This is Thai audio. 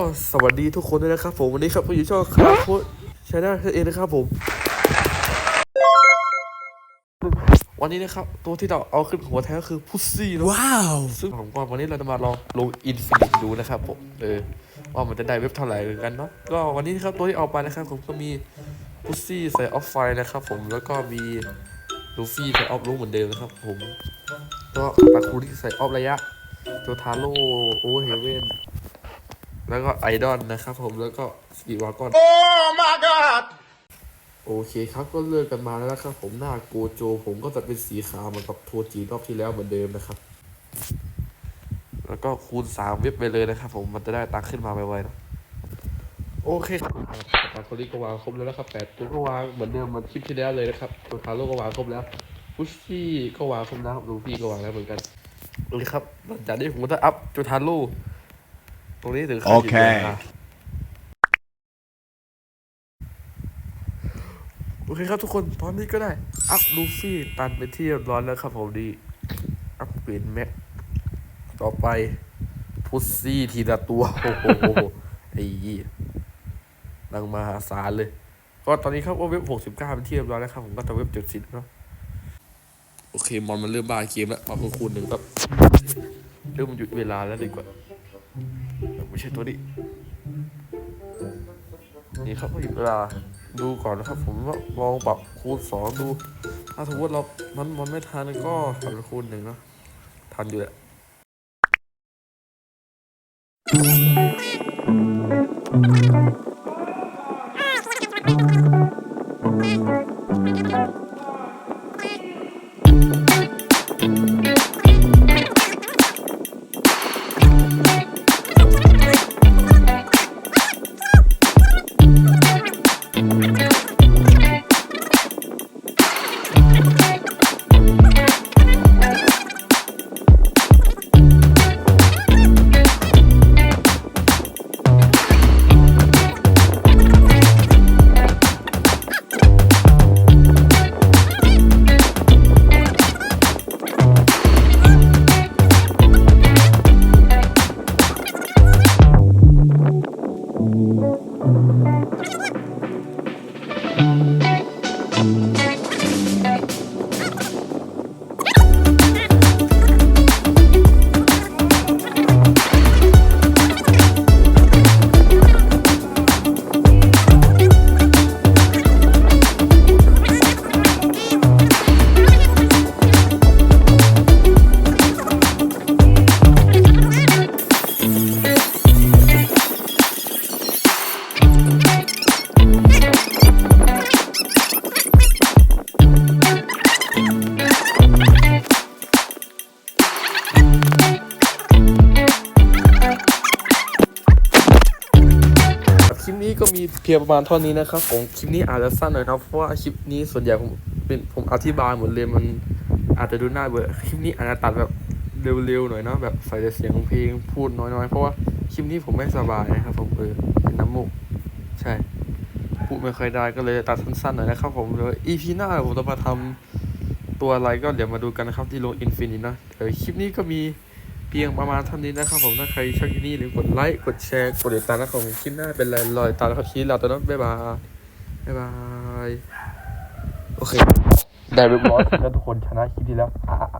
ก็สวัสดีทุกคนด้วยนะครับผมวันนี้ครับผมอยู่ช่องคาโคชาแนลเองนะครับผม วันนี้นะครับตัวที่เราเอาขึ้นหัวแท้ก็คือพุซซี่นะว้าว ซึ่งผมว่าวันนี้เราจะมาลองลงอินฟินิตดูนะครับผมเออว่ามันจะได้เว็บเท่าไหร่กันเนาะก็วันนี้นะครับตัวที่เอาไปนะครับผมก็มีพุซซี่ใส่ออฟไฟนะครับผมแล้วก็มีลูฟี่ใส่ออฟลุงเหมือนเดิมนะครับผมก็ตาคูที่ใส่ออฟระยะตัวทาโร่โอเฮเว่น แล้วก็ไอดอลนะครับผมแล้วก็สปีวากอน Oh my god โอเคครับก็เลือกกันมาแล้วนะครับ ผมหน้าโกโจ ผมก็จะเป็นสีขาวเหมือนกับทัวจีรอบที่แล้วเหมือนเดิมนะครับ แล้วก็คูณสามเว็บไปเลยนะครับผมมันจะได้ตังค์ขึ้นมาไวๆนะโอเคครับตาโคลิก็วางครบแล้วนะครับแปดตัวก็วางเหมือนเดิมเหมันคลิปที่แล้วเลยนะครับตัวทาโร่ก็วางครบแล้วพุชชี่ก็วางครบแล้วลูฟี่ก็วางแล้วเหมือนกันโอเคครับหลังจากนี้ผมก็จะอัพจูทาโร่ ตรงนี้ถึงขั้นโอเคยู่นะโอเคครับทุกคนตอนนี้ก็ได้ อัพลูฟี่ตันไปนที่เรียบร้อยแล้วครับผมดี อัพเปลี่ยนแม็ก ต่อไป พุซซี่ทีละตัว โอ้โหไอ้ยี่นังมหาศาลเลย ก็ตอนนี้ครับว่าเว็บ69เป็นที่เรียบร้อยแล้วครับผมก็ทำเว็บจุดสิเนาะโอเคมอนมันเริ่มบ้าเกมแล้วปรับตัวคูณหนึ่งครับเริ่มหยุดเวลาแล้วดีกว่าไม่ ใช่ตัวนี้ นี่ครับหยุดเวลาดูก่อนนะครับ ผมว่าลองปรับคูณสองดู ถ้าสมมติเรามันมันไม่ทันก็ทำคูณหนึ่งเนาะทันอยู่แหละ คลิปนี้ก็มีเพียงประมาณเท่านี้นะครับผมคลิปนี้อาจจะสั้นหน่อยนะเพราะว่าคลิปนี้ส่วนใหญ่ผมเป็นผมอธิบายหมดเลยมันอาจจะดูน่าเบื่อคลิปนี้อาจจะตัดแบบเร็วๆหน่อยเนาะแบบใส่แต่เสียงเพลงพูดน้อยๆเพราะว่าคลิปนี้ผมไม่สบายนะครับผมเออเป็นน้ำมูกใช่พูดไม่ค่อยได้ก็เลยตัดสั้นๆหน่อยนะครับผมเดี๋ยว EP หน้าผมจะมาทำ ตัวอะไรก็เดี๋ยวมาดูกันนะครับที่ลงอินฟินิตนะเออคลิปนี้ก็มีเพียงประมาณเท่านี้นะครับผมถ้าใครชอบคลิปนี้หรือกดไลค์กดแชร์กดติดตามนะครับผมคลิปหน้าเป็นไรลอยตามนะครับคลิปเราตอนนั้นบ๊ายบายบ๊ายบายโอเคได้เรียบร้อยแล้วทุกคนชนะคลิปที่แล้วอะ